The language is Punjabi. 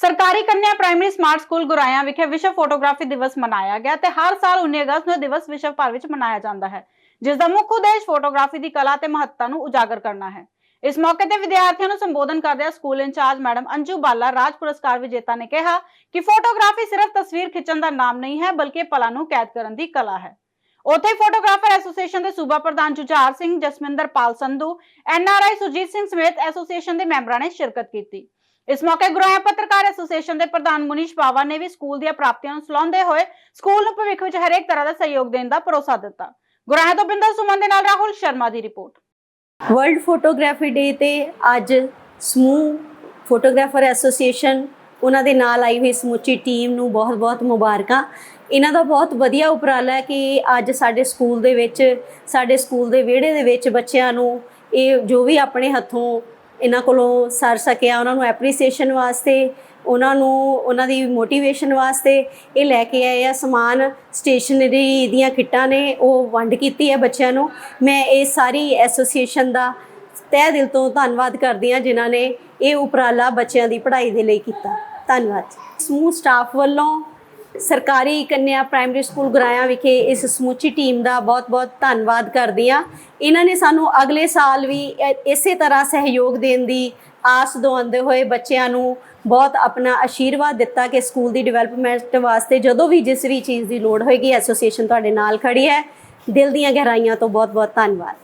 ਸਰਕਾਰੀ ਕੰਨਿਆ ਪ੍ਰਾਇਮਰੀ ਸਮਾਰਟ ਸਕੂਲ ਗੁਰਾਇਆ ਵਿਖੇ ਵਿਸ਼ਵ ਫੋਟੋਗ੍ਰਾਫੀ ਦਿਵਸ ਮਨਾਇਆ ਗਿਆ ਤੇ ਹਰ ਸਾਲ 19 ਅਗਸਤ ਨੂੰ ਇਹ ਦਿਵਸ ਵਿਸ਼ਵ ਭਰ ਵਿੱਚ ਮਨਾਇਆ ਜਾਂਦਾ ਹੈ, ਜਿਸ ਦਾ ਮੁੱਖ ਉਦੇਸ਼ ਫੋਟੋਗ੍ਰਾਫੀ ਦੀ ਕਲਾ ਤੇ ਮਹੱਤਤਾ ਨੂੰ ਉਜਾਗਰ ਕਰਨਾ ਹੈ। ਇਸ ਮੌਕੇ ਤੇ ਵਿਦਿਆਰਥੀਆਂ ਨੂੰ ਸੰਬੋਧਨ ਕਰਦਿਆਂ ਸਕੂਲ ਇੰਚਾਰਜ ਮੈਡਮ ਅੰਜੂ ਬਾਲਾ, ਰਾਜ ਪੁਰਸਕਾਰ ਵਿਜੇਤਾ ਨੇ ਕਿਹਾ ਕਿ ਫੋਟੋਗ੍ਰਾਫੀ ਸਿਰਫ ਤਸਵੀਰ ਖਿੱਚਣ ਦਾ ਨਾਮ ਨਹੀਂ ਹੈ, ਬਲਕਿ ਪਲਾਂ ਨੂੰ ਕੈਦ ਕਰਨ ਦੀ ਕਲਾ ਹੈ। ਉਥੇ ਫੋਟੋਗ੍ਰਾਫਰ ਐਸੋਸੀਏਸ਼ਨ ਦੇ ਸੂਬਾ ਪ੍ਰਧਾਨ ਜੁਝਾਰ ਸਿੰਘ, ਜਸਮਿੰਦਰ ਪਾਲ ਸੰਧੂ ਐਨਆਰਆਈ ਸੁਜੀਤ ਸਿੰਘ ਸਮੇਤ ਐਸੋਸੀਏਸ਼ਨ ਦੇ ਮੈਂਬਰਾਂ ਨੇ ਸ਼ਿਰਕਤ ਕੀਤੀ। ਇਸ ਮੌਕੇ ਗੁਰਾਇਆ ਪੱਤਰਕਾਰ ਐਸੋਸੀਏਸ਼ਨ ਦੇ ਪ੍ਰਧਾਨ ਮੁਨੀਸ਼ ਬਾਵਾ ਨੇ ਵੀ ਸਕੂਲ ਦੀਆਂ ਪ੍ਰਾਪਤੀਆਂ ਨੂੰ ਸਲਾਹੁੰਦੇ ਹੋਏ ਸਕੂਲ ਨੂੰ ਭਵਿੱਖ ਵਿੱਚ ਹਰੇਕ ਤਰ੍ਹਾਂ ਦਾ ਸਹਿਯੋਗ ਦੇਣ ਦਾ ਭਰੋਸਾ ਦਿੱਤਾ। ਗੁਰਾਇਆ ਤੋਂ ਬਿੰਦਰ ਸੁਮਨ ਦੇ ਨਾਲ ਰਾਹੁਲ ਸ਼ਰਮਾ ਦੀ ਰਿਪੋਰਟ। ਵਰਲਡ ਫੋਟੋਗ੍ਰਾਫੀ ਡੇ ਤੇ ਅੱਜ ਸਮੂਹ ਫੋਟੋਗ੍ਰਾਫਰ ਐਸੋਸੀਏਸ਼ਨ ਉਹਨਾਂ ਦੇ ਨਾਲ ਆਈ ਹੋਈ ਸਮੁੱਚੀ ਟੀਮ ਨੂੰ ਬਹੁਤ-ਬਹੁਤ ਮੁਬਾਰਕਾਂ। ਇਹਨਾਂ ਦਾ ਬਹੁਤ ਵਧੀਆ ਉਪਰਾਲਾ ਹੈ ਕਿ ਅੱਜ ਸਾਡੇ ਸਕੂਲ ਦੇ ਵਿੱਚ, ਸਾਡੇ ਸਕੂਲ ਦੇ ਵਿਹੜੇ ਦੇ ਵਿੱਚ ਬੱਚਿਆਂ ਨੂੰ ਇਹ ਜੋ ਵੀ ਆਪਣੇ ਹੱਥੋਂ ਇਹਨਾਂ ਕੋਲੋਂ ਸਰ ਸਕਿਆ ਉਹਨਾਂ ਨੂੰ ਐਪਰੀਸੀਏਸ਼ਨ ਵਾਸਤੇ, ਉਹਨਾਂ ਨੂੰ, ਉਹਨਾਂ ਦੀ ਮੋਟੀਵੇਸ਼ਨ ਵਾਸਤੇ ਇਹ ਲੈ ਕੇ ਆਏ ਆ ਸਮਾਨ ਸਟੇਸ਼ਨਰੀ ਦੀਆਂ ਕਿੱਟਾਂ ਨੇ, ਉਹ ਵੰਡ ਕੀਤੀ ਹੈ ਬੱਚਿਆਂ ਨੂੰ। ਮੈਂ ਇਹ ਸਾਰੀ ਐਸੋਸੀਏਸ਼ਨ ਦਾ ਤਹਿ ਦਿਲ ਤੋਂ ਧੰਨਵਾਦ ਕਰਦੀ ਹਾਂ ਜਿਨ੍ਹਾਂ ਨੇ ਇਹ ਉਪਰਾਲਾ ਬੱਚਿਆਂ ਦੀ ਪੜ੍ਹਾਈ ਦੇ ਲਈ ਕੀਤਾ। ਧੰਨਵਾਦ। ਸਮੂਹ ਸਟਾਫ ਵੱਲੋਂ ਸਰਕਾਰੀ ਕੰਨਿਆ ਪ੍ਰਾਇਮਰੀ ਸਕੂਲ ਗਰਾਇਆ ਵਿਖੇ ਇਸ ਸਮੁੱਚੀ ਟੀਮ ਦਾ ਬਹੁਤ-ਬਹੁਤ ਧੰਨਵਾਦ ਕਰਦੀ ਹਾਂ। ਇਹਨਾਂ ਨੇ ਸਾਨੂੰ ਅਗਲੇ ਸਾਲ ਵੀ ਇਸੇ ਤਰ੍ਹਾਂ ਸਹਿਯੋਗ ਦੇਣ ਦੀ ਆਸ ਦਵਾਉਂਦੇ ਹੋਏ ਬੱਚਿਆਂ ਨੂੰ ਬਹੁਤ ਆਪਣਾ ਆਸ਼ੀਰਵਾਦ ਦਿੱਤਾ ਕਿ ਸਕੂਲ ਦੀ ਡਿਵੈਲਪਮੈਂਟ ਵਾਸਤੇ ਜਦੋਂ ਵੀ ਜਿਸ ਵੀ ਚੀਜ਼ ਦੀ ਲੋੜ ਹੋਏਗੀ, ਐਸੋਸੀਏਸ਼ਨ ਤੁਹਾਡੇ ਨਾਲ ਖੜੀ ਹੈ। ਦਿਲ ਦੀਆਂ ਗਹਿਰਾਈਆਂ ਤੋਂ ਬਹੁਤ-ਬਹੁਤ ਧੰਨਵਾਦ।